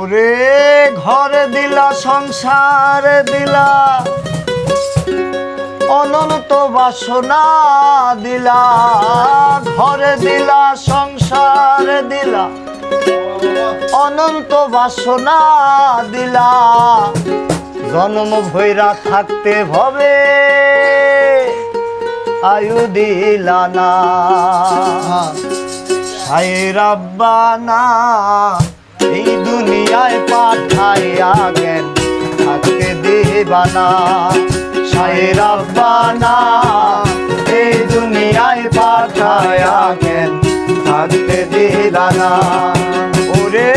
ওরে ঘরে দিলা সংসার দিলা অনন্ত বাসনা দিলা ঘরে দিলা সংসার দিলা অনন্ত বাসনা দিলা জন্ম ভৈরা থাকতে ভবে আয়ু দিলা না হায়। রাব্বানা এই দুনিয়ায় পাঠাইয়া জ্ঞান থাকতে দেবানা সায় রাব্বানা এই দুনিয়ায় পাঠাইয়া জ্ঞান থাকতে দিলানা ওরে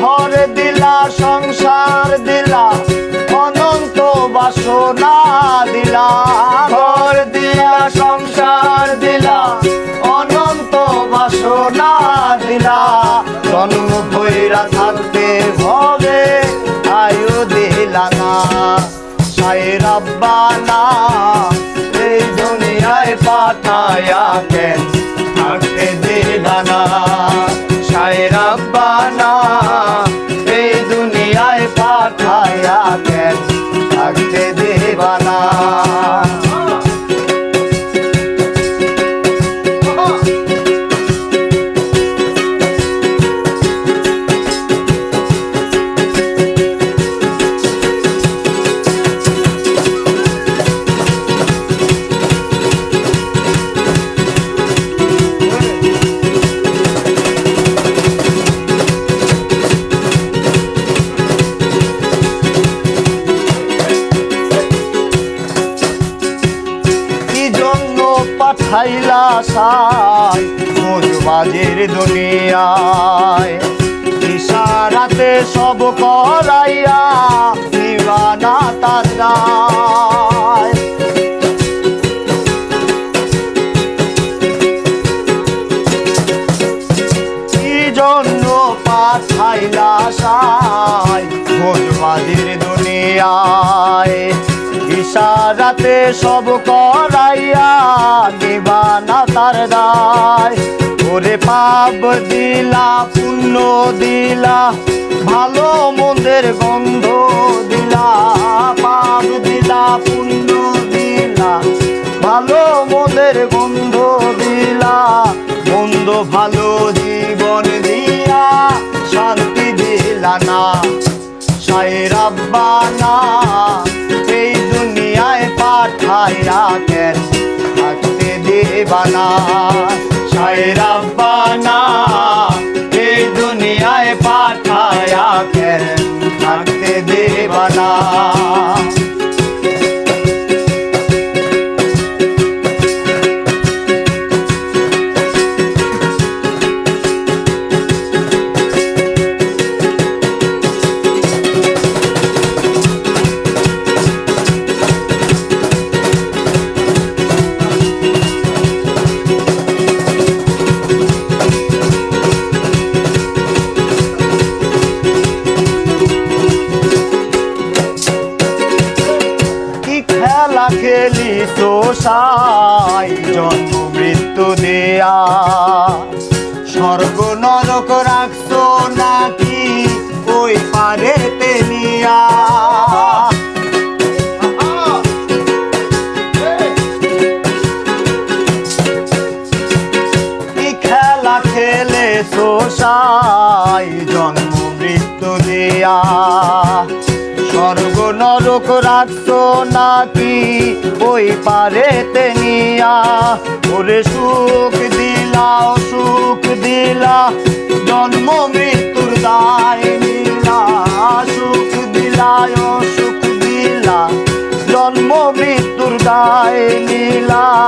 ঘর দিলা, সংসার দিলা, অনন্ত বাসনা দিলা। ঘর দিলা সংসার জন্ম ভৈরা থাকতে হবে আয়ু দিলানা সাই রাব্বানা এই দুনিয়ায় পাঠায়া পাঠাইলা সাই দুনিয়ায় ইশারাতে সব করাইয়া দিবানা তার দায়। কি জন্য পাঠাইলা সাই মজবাজের দুনিয়ায় ইশারাতে সব করাইয়া নিবানা তার দায়। ওরে পাপ দিলা, পুণ্য দিলা, ভালো মন্দের গন্ধ দিলা, পাপ দিলা, পুণ্য দিলা, ভালো মন্দের গন্ধ দিলা, মন্দ ভালো জীবন দিয়া শান্তি দিলা না। সাই রাব্বানা দুনিয়ায় পাঠাইয়া কেন থাকতে দেবানা। সায়রা বানা এই দুনিয়ায় পাঠাইয়া কেন থাকতে দেবানা। খেলা খেলি তো সাই, জন্ম মৃত্যু দেয়া। স্বর্গ নরক রাখছো নাকি ওই পারে তেনিয়া কি খেলা খেলে সোসাই জন্ম মৃত্যু দিয়া? নরক রাখছো নাকি? ওই পারে তেনিয়া ওরে সুখ দিলা সুখ দিলা। জন্ম মৃত্যুর দায় নিলা, সুখ দিলায় সুখ দিলা। জন্ম মৃত্যুর দায় নীলা।